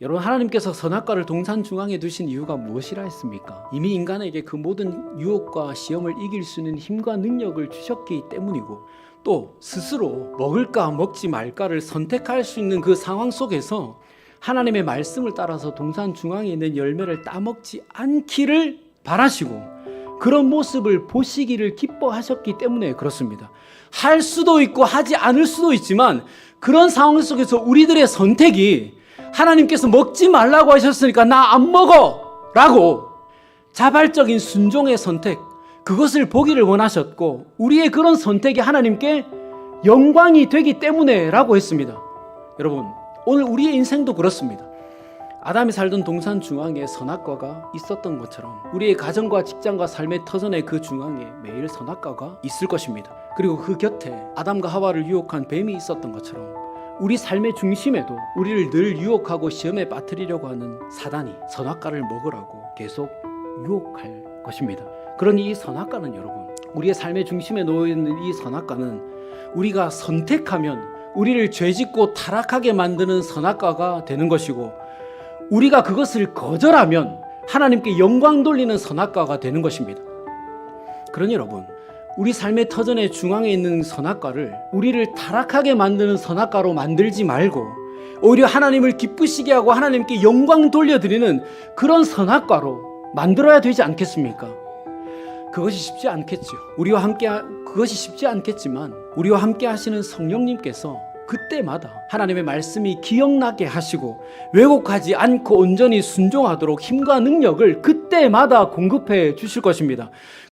여러분 하나님께서 선악과를 동산 중앙에 두신 이유가 무엇이라 했습니까? 이미 인간에게 그 모든 유혹과 시험을 이길 수 있는 힘과 능력을 주셨기 때문이고 또 스스로 먹을까 먹지 말까를 선택할 수 있는 그 상황 속에서 하나님의 말씀을 따라서 동산 중앙에 있는 열매를 따먹지 않기를 바라시고 그런 모습을 보시기를 기뻐하셨기 때문에 그렇습니다. 할 수도 있고 하지 않을 수도 있지만 그런 상황 속에서 우리들의 선택이 하나님께서 먹지 말라고 하셨으니까 나 안 먹어! 라고 자발적인 순종의 선택, 그것을 보기를 원하셨고, 우리의 그런 선택이 하나님께 영광이 되기 때문에 라고 했습니다. 여러분, 오늘 우리의 인생도 그렇습니다. 아담이 살던 동산 중앙에 선악과가 있었던 것처럼 우리의 가정과 직장과 삶의 터전의 그 중앙에 매일 선악과가 있을 것입니다. 그리고 그 곁에 아담과 하와를 유혹한 뱀이 있었던 것처럼 우리 삶의 중심에도 우리를 늘 유혹하고 시험에 빠뜨리려고 하는 사단이 선악과를 먹으라고 계속 유혹할 것입니다. 그러니 이 선악과는 여러분, 우리의 삶의 중심에 놓여 있는 이 선악과는 우리가 선택하면 우리를 죄짓고 타락하게 만드는 선악과가 되는 것이고 우리가 그것을 거절하면 하나님께 영광 돌리는 선악과가 되는 것입니다. 그러니 여러분, 우리 삶의 터전의 중앙에 있는 선악과를 우리를 타락하게 만드는 선악과로 만들지 말고 오히려 하나님을 기쁘시게 하고 하나님께 영광 돌려드리는 그런 선악과로 만들어야 되지 않겠습니까? 그것이 쉽지 않겠죠. 우리와 함께 하- 그것이 쉽지 않겠지만 우리와 함께 하시는 성령님께서 그때마다 하나님의 말씀이 기억나게 하시고 왜곡하지 않고 온전히 순종하도록 힘과 능력을 그때마다 공급해 주실 것입니다.